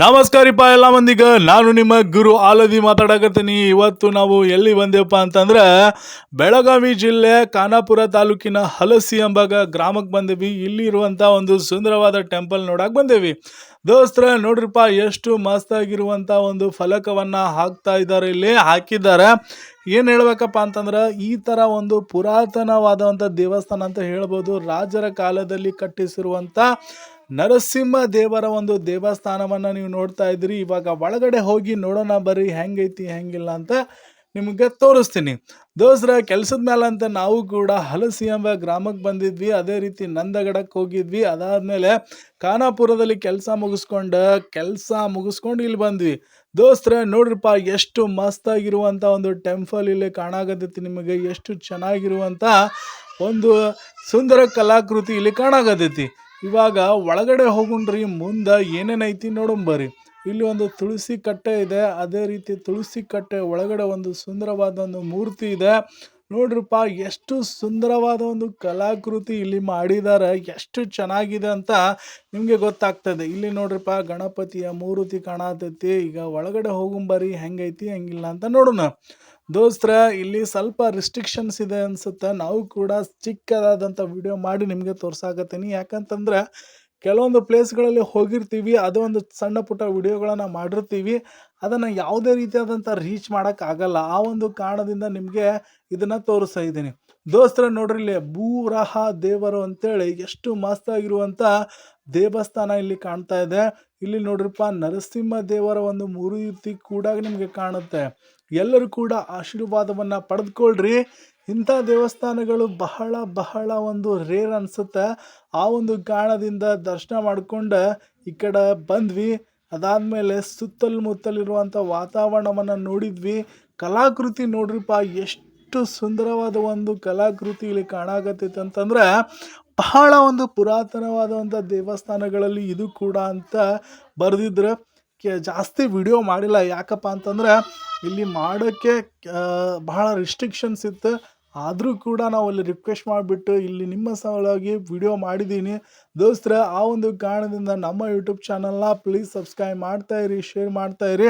ನಮಸ್ಕಾರಿಪ್ಪ ಎಲ್ಲ ಮಂದಿಗ. ನಾನು ನಿಮ್ಮ ಗುರು ಆಲದಿ ಮಾತಾಡಕತ್ತೀನಿ. ಇವತ್ತು ನಾವು ಎಲ್ಲಿ ಬಂದೇವಪ್ಪ ಅಂತಂದ್ರೆ ಬೆಳಗಾವಿ ಜಿಲ್ಲೆ ಖಾನಾಪುರ ತಾಲೂಕಿನ ಹಲಸಿ ಎಂಬಾಗ ಗ್ರಾಮಕ್ಕೆ ಬಂದೇವಿ. ಇಲ್ಲಿ ಇರುವಂತ ಒಂದು ಸುಂದರವಾದ ಟೆಂಪಲ್ ನೋಡಕ್ಕೆ ಬಂದೇವಿ. ದೋಸ್ತ್ರ ನೋಡ್ರಿಪ್ಪ ಎಷ್ಟು ಮಸ್ತಾಗಿರುವಂಥ ಒಂದು ಫಲಕವನ್ನು ಹಾಕ್ತಾ ಇದ್ದಾರೆ ಇಲ್ಲಿ, ಹಾಕಿದ್ದಾರೆ. ಏನು ಹೇಳ್ಬೇಕಪ್ಪ ಅಂತಂದ್ರೆ, ಈ ಥರ ಒಂದು ಪುರಾತನವಾದಂಥ ದೇವಸ್ಥಾನ ಅಂತ ಹೇಳ್ಬೋದು. ರಾಜರ ಕಾಲದಲ್ಲಿ ಕಟ್ಟಿಸಿರುವಂಥ ನರಸಿಂಹ ದೇವರ ಒಂದು ದೇವಸ್ಥಾನವನ್ನು ನೀವು ನೋಡ್ತಾ ಇದ್ರಿ ಇವಾಗ ಒಳಗಡೆ ಹೋಗಿ ನೋಡೋಣ ಬರ್ರಿ. ಹೆಂಗೈತಿ, ಹೆಂಗಿಲ್ಲ ಅಂತ ನಿಮಗೆ ತೋರಿಸ್ತೀನಿ. ದೋಸ್ರ, ಕೆಲಸದ ಮೇಲೆ ಅಂತ ನಾವು ಕೂಡ ಹಲಸಿ ಎಂಬ ಗ್ರಾಮಕ್ಕೆ ಬಂದಿದ್ವಿ. ಅದೇ ರೀತಿ ನಂದಗಡಕ್ಕೆ ಹೋಗಿದ್ವಿ. ಅದಾದಮೇಲೆ ಖಾನಾಪುರದಲ್ಲಿ ಕೆಲಸ ಮುಗಿಸ್ಕೊಂಡು ಕೆಲಸ ಮುಗಿಸ್ಕೊಂಡು ಇಲ್ಲಿ ಬಂದ್ವಿ. ದೋಸ್ತ್ರ, ನೋಡ್ರಿಪ್ಪ, ಎಷ್ಟು ಮಸ್ತಾಗಿರುವಂಥ ಒಂದು ಟೆಂಪಲ್ ಇಲ್ಲಿ ಕಾಣಾಗತ್ತೈತಿ ನಿಮಗೆ. ಎಷ್ಟು ಚೆನ್ನಾಗಿರುವಂಥ ಒಂದು ಸುಂದರ ಕಲಾಕೃತಿ ಇಲ್ಲಿ ಕಾಣಾಗತ್ತೈತಿ ಇವಾಗ ಒಳಗಡೆ ಹೋಗುಣ್ರಿ, ಮುಂದೆ ಏನೇನೈತಿ ನೋಡಂಬರಿ ಇಲ್ಲಿ ಒಂದು ತುಳಸಿ ಕಟ್ಟೆ ಇದೆ, ಅದೇ ರೀತಿ ತುಳಸಿ ಕಟ್ಟೆ ಒಳಗಡೆ ಒಂದು ಸುಂದರವಾದ ಒಂದು ಮೂರ್ತಿ ಇದೆ. ನೋಡ್ರಿಪ್ಪ, ಎಷ್ಟು ಸುಂದರವಾದ ಒಂದು ಕಲಾಕೃತಿ ಇಲ್ಲಿ ಮಾಡಿದ್ದಾರೆ, ಎಷ್ಟು ಚೆನ್ನಾಗಿದೆ ಅಂತ ನಿಮಗೆ ಗೊತ್ತಾಗ್ತದೆ. ಇಲ್ಲಿ ನೋಡ್ರಪ್ಪ, ಗಣಪತಿಯ ಮೂರ್ತಿ ಕಾಣತೈತಿ. ಈಗ ಒಳಗಡೆ ಹೋಗುಂಬರಿ ಹೆಂಗೈತಿ, ಹೆಂಗಿಲ್ಲ ಅಂತ ನೋಡೋಣ. ದೋಸ್ತ್ರ, ಇಲ್ಲಿ ಸ್ವಲ್ಪ ರಿಸ್ಟ್ರಿಕ್ಷನ್ಸ್ ಇದೆ ಅನ್ಸುತ್ತೆ. ನಾವು ಕೂಡ ಚಿಕ್ಕದಾದಂಥ ವಿಡಿಯೋ ಮಾಡಿ ನಿಮಗೆ ತೋರ್ಸಾಕತ್ತೀನಿ. ಯಾಕಂತಂದ್ರೆ ಕೆಲವೊಂದು ಪ್ಲೇಸ್ಗಳಲ್ಲಿ ಹೋಗಿರ್ತೀವಿ, ಅದು ಒಂದು ಸಣ್ಣ ಪುಟ್ಟ ವಿಡಿಯೋಗಳನ್ನು ಮಾಡಿರ್ತೀವಿ, ಅದನ್ನು ಯಾವುದೇ ರೀತಿಯಾದಂಥ ರೀಚ್ ಮಾಡೋಕ್ಕಾಗಲ್ಲ ಆ ಒಂದು ಕಾರಣದಿಂದ ನಿಮಗೆ ಇದನ್ನು ತೋರಿಸ್ತಾ ಇದ್ದೀನಿ. ದೋಸ್ತರ, ನೋಡ್ರಿ ಭೂರಹ ದೇವರು ಅಂತೇಳಿ ಎಷ್ಟು ಮಸ್ತಾಗಿರುವಂಥ ದೇವಸ್ಥಾನ ಇಲ್ಲಿ ಕಾಣ್ತಾ ಇದೆ. ಇಲ್ಲಿ ನೋಡ್ರಿಪ್ಪ, ನರಸಿಂಹ ದೇವರ ಒಂದು ಮೂರ್ತಿ ಕೂಡ ನಿಮಗೆ ಕಾಣುತ್ತೆ. ಎಲ್ಲರೂ ಕೂಡ ಆಶೀರ್ವಾದವನ್ನು ಪಡೆದುಕೊಳ್ರಿ. ಇಂಥ ದೇವಸ್ಥಾನಗಳು ಬಹಳ ಬಹಳ ಒಂದು ರೇರ್ ಅನಿಸುತ್ತೆ. ಆ ಒಂದು ಕಾರಣದಿಂದ ದರ್ಶನ ಮಾಡಿಕೊಂಡು ಈ ಕಡೆ ಬಂದ್ವಿ. ಅದಾದಮೇಲೆ ಸುತ್ತಲಮುತ್ತಲಿರುವಂಥ ವಾತಾವರಣವನ್ನು ನೋಡಿದ್ವಿ. ಕಲಾಕೃತಿ ನೋಡ್ರಿಪ್ಪ, ಎಷ್ಟು ಸುಂದರವಾದ ಒಂದು ಕಲಾಕೃತಿ ಇಲ್ಲಿ ಕಾಣಾಕತ್ತೈತೆ ಅಂತಂದ್ರೆ, ಬಹಳ ಒಂದು ಪುರಾತನವಾದಂಥ ದೇವಸ್ಥಾನಗಳಲ್ಲಿ ಇದು ಕೂಡ ಅಂತ ಬರೆದಿದ್ರೆ ಕೆ ಜಾಸ್ತಿ ವಿಡಿಯೋ ಮಾಡಿಲ್ಲ. ಯಾಕಪ್ಪ ಅಂತಂದ್ರೆ, ಇಲ್ಲಿ ಮಾಡೋಕ್ಕೆ ಬಹಳ ರಿಸ್ಟ್ರಿಕ್ಷನ್ಸ್ ಇತ್ತು. ಆದರೂ ಕೂಡ ನಾವು ಅಲ್ಲಿ ರಿಕ್ವೆಸ್ಟ್ ಮಾಡಿಬಿಟ್ಟು ಇಲ್ಲಿ ನಿಮ್ಮ ಸಲುವಾಗಿ ವಿಡಿಯೋ ಮಾಡಿದ್ದೀನಿ ದೋಸ್ತರ, ಆ ಒಂದು ಕಾರಣದಿಂದ ನಮ್ಮ ಯೂಟ್ಯೂಬ್ ಚಾನಲ್ನ ಪ್ಲೀಸ್ ಸಬ್ಸ್ಕ್ರೈಬ್ ಮಾಡ್ತಾ ಇರಿ ಶೇರ್ ಮಾಡ್ತಾ ಇರಿ.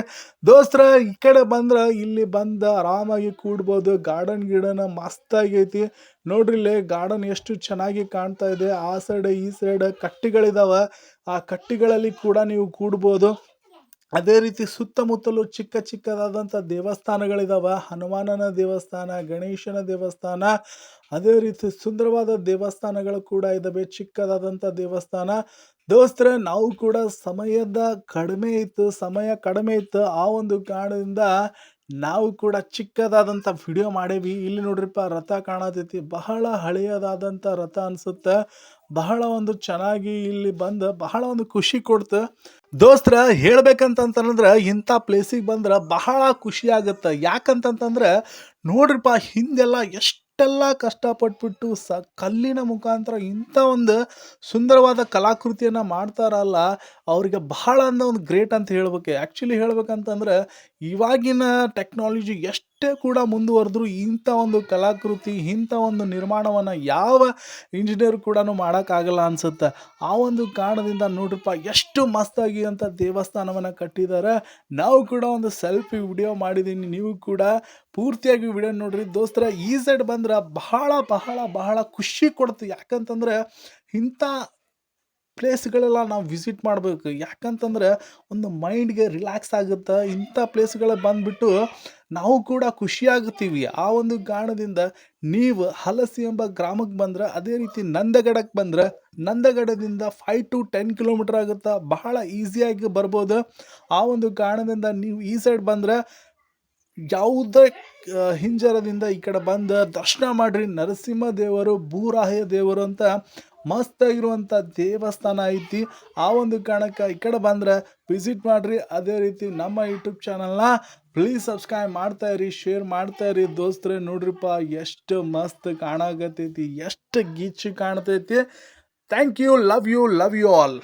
ದೋಸ್ತರ, ಈ ಕಡೆ ಬಂದ್ರೆ ಇಲ್ಲಿ ಬಂದು ಆರಾಮಾಗಿ ಕೂಡ್ಬೋದು. ಗಾರ್ಡನ್ ಗಿಡನ ಮಸ್ತಾಗೈತಿ ನೋಡ್ರಿ ಇಲ್ಲಿ ಗಾರ್ಡನ್ ಎಷ್ಟು ಚೆನ್ನಾಗಿ ಕಾಣ್ತಾ ಇದೆ. ಆ ಸೈಡ್ ಈ ಸೈಡ್ ಕಟ್ಟಿಗಳಿದಾವೆ. ಆ ಕಟ್ಟಿಗಳಲ್ಲಿ ಕೂಡ ನೀವು ಕೂಡ್ಬೋದು. ಅದೇ ರೀತಿ ಸುತ್ತಮುತ್ತಲು ಚಿಕ್ಕ ಚಿಕ್ಕದಾದಂಥ ದೇವಸ್ಥಾನಗಳಿದ್ದಾವೆ ಹನುಮಾನನ ದೇವಸ್ಥಾನ, ಗಣೇಶನ ದೇವಸ್ಥಾನ, ಅದೇ ರೀತಿ ಸುಂದರವಾದ ದೇವಸ್ಥಾನಗಳು ಕೂಡ ಇದ್ದಾವೆ ಚಿಕ್ಕದಾದಂಥ ದೇವಸ್ಥಾನ. ದೋಸ್ತರೆ, ನಾವು ಕೂಡ ಸಮಯದ ಕಡಿಮೆ ಇತ್ತು, ಸಮಯ ಕಡಿಮೆ ಇತ್ತು. ಆ ಒಂದು ಕಾರಣದಿಂದ ನಾವು ಕೂಡ ಚಿಕ್ಕದಾದಂಥ ವಿಡಿಯೋ ಮಾಡೇವಿ. ಇಲ್ಲಿ ನೋಡ್ರಿಪ್ಪ ರಥ ಕಾಣತೈತಿ. ಬಹಳ ಹಳೆಯದಾದಂಥ ರಥ ಅನ್ಸುತ್ತೆ. ಬಹಳ ಒಂದು ಚೆನ್ನಾಗಿ ಇಲ್ಲಿ ಬಂದು ಬಹಳ ಒಂದು ಖುಷಿ ಕೊಡ್ತು. ದೋಸ್ತ್ರ, ಹೇಳ್ಬೇಕಂತಂತಂದ್ರೆ ಇಂಥ ಪ್ಲೇಸಿಗೆ ಬಂದ್ರೆ ಬಹಳ ಖುಷಿ ಆಗುತ್ತೆ. ಯಾಕಂತಂತಂದ್ರೆ ನೋಡ್ರಿಪ್ಪ ಹಿಂದೆಲ್ಲ ಎಷ್ಟೆಲ್ಲ ಕಷ್ಟಪಟ್ಬಿಟ್ಟು ಸ ಕಲ್ಲಿನ ಮುಖಾಂತರ ಇಂಥ ಒಂದು ಸುಂದರವಾದ ಕಲಾಕೃತಿಯನ್ನು ಮಾಡ್ತಾರಲ್ಲ, ಅವರಿಗೆ ಬಹಳ ಅಂದ ಒಂದು ಗ್ರೇಟ್ ಅಂತ ಹೇಳ್ಬೇಕು. ಆ್ಯಕ್ಚುಲಿ ಹೇಳ್ಬೇಕಂತಂದ್ರೆ, ಇವಾಗಿನ ಟೆಕ್ನಾಲಜಿ ಎಷ್ಟೇ ಕೂಡ ಮುಂದುವರೆದ್ರು ಇಂಥ ಒಂದು ಕಲಾಕೃತಿ, ಇಂಥ ಒಂದು ನಿರ್ಮಾಣವನ್ನು ಯಾವ ಇಂಜಿನಿಯರ್ ಕೂಡ ಮಾಡೋಕ್ಕಾಗಲ್ಲ ಅನ್ಸುತ್ತೆ. ಆ ಒಂದು ಕಾರಣದಿಂದ ನೋಡ್ರಪ್ಪ, ಎಷ್ಟು ಮಸ್ತಾಗಿ ಅಂತ ದೇವಸ್ಥಾನವನ್ನು ಕಟ್ಟಿದ್ದಾರೆ ನಾವು ಕೂಡ ಒಂದು ಸೆಲ್ಫಿ ವಿಡಿಯೋ ಮಾಡಿದ್ದೀನಿ ನೀವು ಕೂಡ ಪೂರ್ತಿಯಾಗಿ ವಿಡಿಯೋ ನೋಡ್ರಿ. ದೋಸ್ತರ, ಈ ಸೈಡ್ ಬಂದ್ರೆ ಬಹಳ ಬಹಳ ಬಹಳ ಖುಷಿ ಕೊಡ್ತು ಯಾಕಂತಂದ್ರೆ ಇಂಥ ಪ್ಲೇಸ್ಗಳೆಲ್ಲ ನಾವು ವಿಸಿಟ್ ಮಾಡಬೇಕು. ಯಾಕಂತಂದ್ರೆ ಒಂದು ಮೈಂಡ್ಗೆ ರಿಲ್ಯಾಕ್ಸ್ ಆಗುತ್ತೆ ಇಂಥ ಪ್ಲೇಸ್ಗಳು ಬಂದುಬಿಟ್ಟು ನಾವು ಕೂಡ ಖುಷಿಯಾಗುತ್ತೀವಿ ಆ ಒಂದು ಕಾರಣದಿಂದ ನೀವು ಹಲಸಿ ಎಂಬ ಗ್ರಾಮಕ್ಕೆ ಬಂದ್ರೆ ಅದೇ ರೀತಿ ನಂದಗಡಕ್ಕೆ ಬಂದರೆ ನಂದಗಡದಿಂದ ಫೈವ್ ಟು ಟೆನ್ ಕಿಲೋಮೀಟರ್ ಆಗುತ್ತೆ ಬಹಳ ಈಸಿಯಾಗಿ ಬರ್ಬೋದು. ಆ ಒಂದು ಕಾರಣದಿಂದ ನೀವು ಈ ಸೈಡ್ ಬಂದರೆ ಯಾವುದೇ ಹಿಂಜರದಿಂದ ಈ ಕಡೆ ಬಂದು ದರ್ಶನ ಮಾಡಿರಿ. ನರಸಿಂಹ ದೇವರು ಭೂರಾಹ್ಯ ದೇವರು ಅಂತ ಮಸ್ತಾಗಿರುವಂಥ ದೇವಸ್ಥಾನ ಐತಿ. ಆ ಒಂದು ಕಾರಣಕ್ಕೆ ಈ ಕಡೆ ಬಂದ್ರೆ ವಿಸಿಟ್ ಮಾಡ್ರಿ. ಅದೇ ರೀತಿ ನಮ್ಮ ಯೂಟ್ಯೂಬ್ ಚಾನಲ್ನ ಪ್ಲೀಸ್ ಸಬ್ಸ್ಕ್ರೈಬ್ ಮಾಡ್ತಾ ಇರಿ ಶೇರ್ ಮಾಡ್ತಾ ಇರಿ. ದೋಸ್ತ್ರೆ, ನೋಡ್ರಿಪ್ಪ, ಎಷ್ಟು ಮಸ್ತ್ ಕಾಣಾಕತ್ತೈತಿ, ಎಷ್ಟು ಗೀಚು ಕಾಣ್ತೈತಿ. Thank you love you love you all